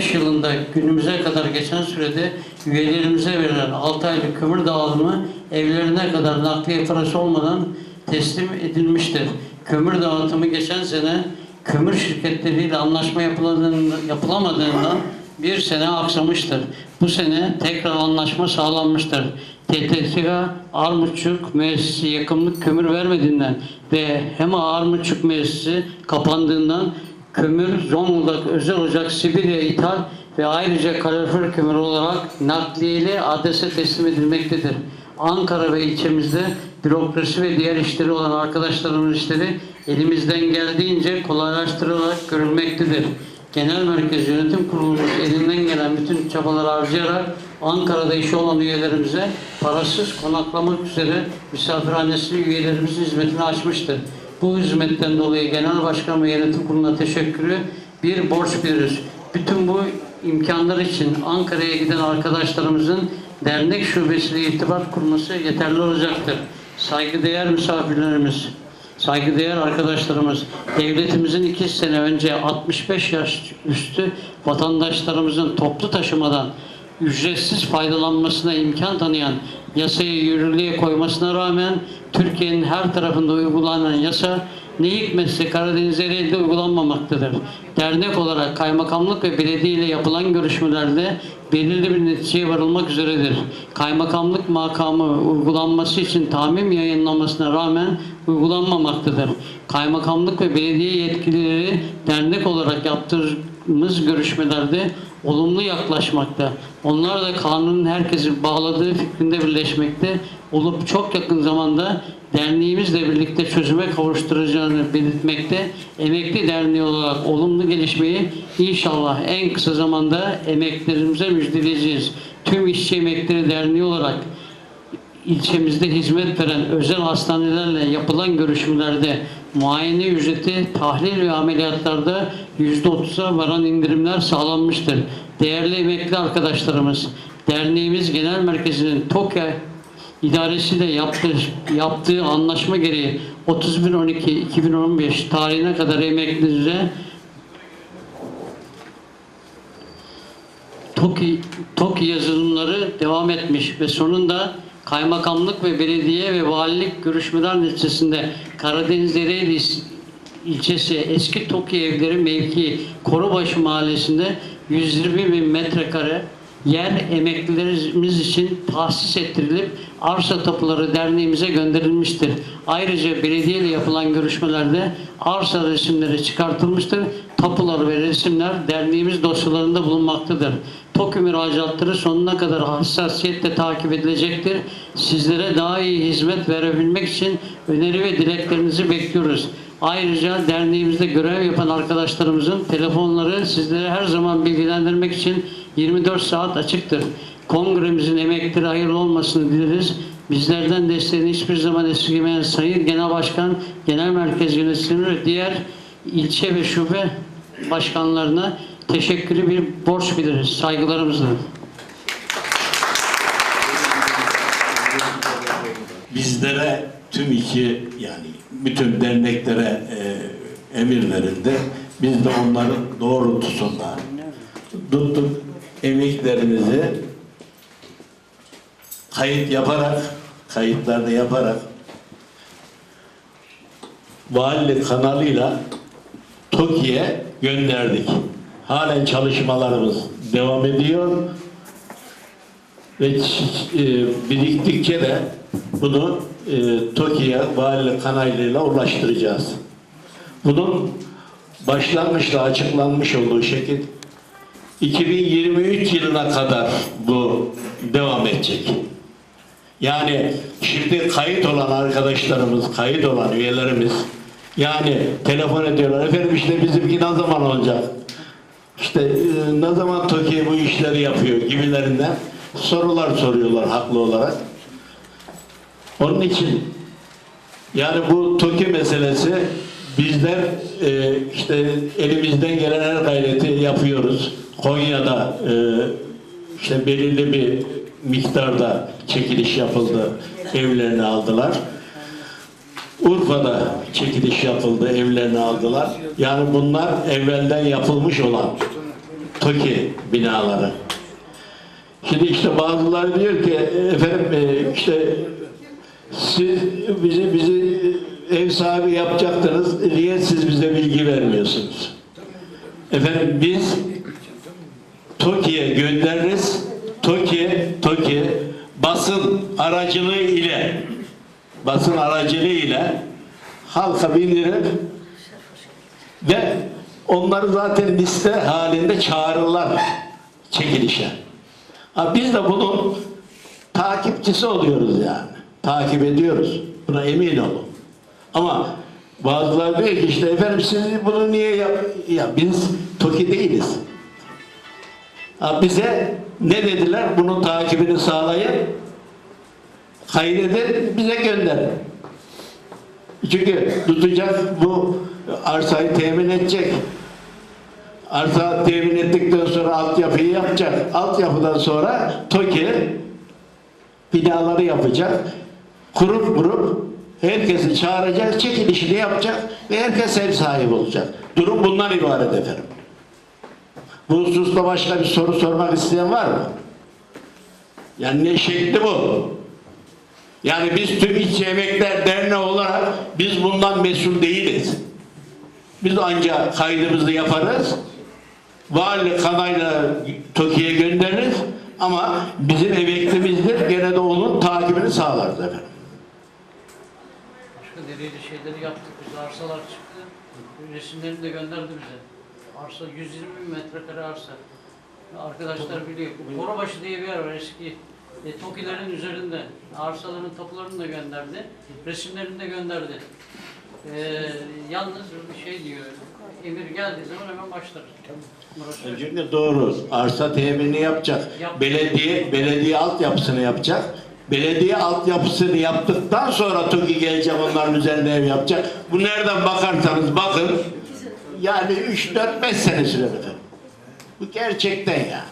2005 yılında günümüze kadar geçen sürede üyelerimize verilen 6 aylık kömür dağılımı evlerine kadar nakliye parası olmadan teslim edilmiştir. Kömür dağıtımı geçen sene kömür şirketleriyle anlaşma yapılamadığından bir sene aksamıştır. Bu sene tekrar anlaşma sağlanmıştır. TTSK Armutçuk müessesi yakımlık kömür vermediğinden ve hem Armutçuk müessesi kapandığından kömür Zonguldak Özel Ocak Sibirya ithal ve ayrıca kalorifer kömür olarak nakliyeli adrese teslim edilmektedir. Ankara ve ilçemizde bürokrasi ve diğer işleri olan arkadaşlarımın işleri elimizden geldiğince kolaylaştırılarak görülmektedir. Genel Merkez Yönetim Kurulumuz elinden gelen bütün çabaları harcayarak Ankara'da işi olan üyelerimize parasız konaklamak üzere misafirhanesi üyelerimizin hizmetini açmıştır. Bu hizmetten dolayı Genel Başkan ve Yönetim Kurulu'na teşekkürü bir borç biliriz. Bütün bu imkanlar için Ankara'ya giden arkadaşlarımızın dernek şubesiyle irtibat kurması yeterli olacaktır. Saygıdeğer misafirlerimiz, saygıdeğer arkadaşlarımız, devletimizin iki sene önce 65 yaş üstü vatandaşlarımızın toplu taşımadan ücretsiz faydalanmasına imkan tanıyan yasayı yürürlüğe koymasına rağmen Türkiye'nin her tarafında uygulanan yasa ne hikmetse Karadeniz Ereğli'de uygulanmamaktadır. Dernek olarak kaymakamlık ve belediye ile yapılan görüşmelerde belirli bir neticeye varılmak üzeredir. Kaymakamlık makamı uygulanması için tahmin yayınlamasına rağmen uygulanmamaktadır. Kaymakamlık ve belediye yetkilileri dernek olarak yaptığımız görüşmelerde olumlu yaklaşmakta. Onlar da kanunun herkesi bağladığı fikrinde birleşmekte olup çok yakın zamanda derneğimizle birlikte çözüme kavuşturacağını belirtmekte. Emekli Derneği olarak olumlu gelişmeyi inşallah en kısa zamanda emeklerimize müjdeleyeceğiz. Tüm İşçi Emekleri Derneği olarak ilçemizde hizmet veren özel hastanelerle yapılan görüşmelerde muayene ücreti, tahlil ve ameliyatlarda %30'a varan indirimler sağlanmıştır. Değerli emekli arkadaşlarımız, derneğimiz genel merkezinin TOKİ idaresiyle yaptığı, yaptığı anlaşma gereği 31.12.2015 tarihine kadar emeklilere TOKİ, TOKİ yazılımları devam etmiş ve sonunda kaymakamlık ve belediye ve valilik görüşmeler neticesinde Karadeniz Ereğli ilçesi eski TOKİ evleri mevki Korubaşı mahallesinde 120 bin metrekare yer emeklilerimiz için tahsis ettirilip arsa tapuları derneğimize gönderilmiştir. Ayrıca belediye ile yapılan görüşmelerde arsa resimleri çıkartılmıştır. Tapular ve resimler derneğimiz dosyalarında bulunmaktadır. TOKİ müracaatları sonuna kadar hassasiyetle takip edilecektir. Sizlere daha iyi hizmet verebilmek için öneri ve dileklerinizi bekliyoruz. Ayrıca derneğimizde görev yapan arkadaşlarımızın telefonları sizlere her zaman bilgilendirmek için 24 saat açıktır. Kongremizin emekleri hayırlı olmasını dileriz. Bizlerden desteğini hiçbir zaman esirgemeyen Sayın Genel Başkan, Genel Merkez Yönetimi ve diğer ilçe ve şube başkanlarına teşekkürü bir borç biliriz. Saygılarımızla. bizlere tüm iki yani bütün derneklere e, emir verildi. Biz de onların doğrultusunda tuttuk emeklerimizi kayıt yaparak kayıtlarda yaparak valilik kanalıyla TOKİ'ye gönderdik. Halen çalışmalarımız devam ediyor ve e, biriktikçe de bunu e, TOKİ'ye valilik kanalıyla ulaştıracağız. Bunun başlangıçta açıklanmış olduğu şekil 2023 yılına kadar bu devam edecek. Yani şimdi kayıt olan arkadaşlarımız, kayıt olan üyelerimiz yani telefon ediyorlar. Efendim işte bizimki ne zaman olacak? İşte e, ne zaman TOKİ bu işleri yapıyor gibilerinden sorular soruyorlar haklı olarak. Onun için yani bu TOKİ meselesi bizler e, işte elimizden gelen her gayreti yapıyoruz. Konya'da e, işte belirli bir miktarda çekiliş yapıldı. Evlerini aldılar. Urfa'da çekiliş yapıldı. Evlerini aldılar. Yani bunlar evvelden yapılmış olan TOKİ binaları. Şimdi işte bazıları diyor ki efendim e, işte siz bizi bizi ev sahibi yapacaktınız niye siz bize bilgi vermiyorsunuz? Efendim biz TOKİ'ye göndeririz. TOKİ, TOKİ basın aracılığı ile basın aracılığı ile halka bindirir ve onları zaten liste halinde çağırırlar çekilişe. Ha, biz de bunun takipçisi oluyoruz yani. Takip ediyoruz. Buna emin olun. Ama bazıları diyor ki işte efendim siz bunu niye yap... Ya biz TOKİ değiliz. Ha, bize ne dediler? Bunun takibini sağlayın. Kaydedin, bize gönderin. Çünkü tutacak bu arsayı temin edecek. Arsa temin ettikten sonra altyapıyı yapacak. Altyapıdan sonra TOKİ binaları yapacak. Kurup kurup herkesi çağıracak, çekilişini yapacak ve herkes ev sahibi olacak. Durum bundan ibaret efendim. Bu hususta başka bir soru sormak isteyen var mı? Yani ne şekli bu? Yani biz tüm İşçi Emekler Derneği olarak biz bundan mesul değiliz. Biz ancak kaydımızı yaparız. Vali kanayla TOKİ'ye göndeririz. Ama bizim emeklimizdir. Gene de onun takibini sağlarız efendim. Başka delili şeyleri yaptık. Biz arsalar çıktı. Resimlerini de gönderdi bize. Arsa 120 bin metrekare arsa. Arkadaşlar biliyor. Korubaşı diye bir yer var eski. E, TOKİ'lerin üzerinde. Arsaların tapularını da gönderdi. Resimlerini de gönderdi. E, yalnız bir şey diyor. Emir geldiği zaman hemen başlarız. Burası- Öncelikle doğru. Arsa teminini yapacak. Yap. Belediye belediye altyapısını yapacak. Belediye altyapısını yaptıktan sonra TOKİ gelecek onların üzerine ev yapacak. Bu nereden bakarsanız bakın yani 3 4 5 sene sürer efendim. Bu gerçekten yani.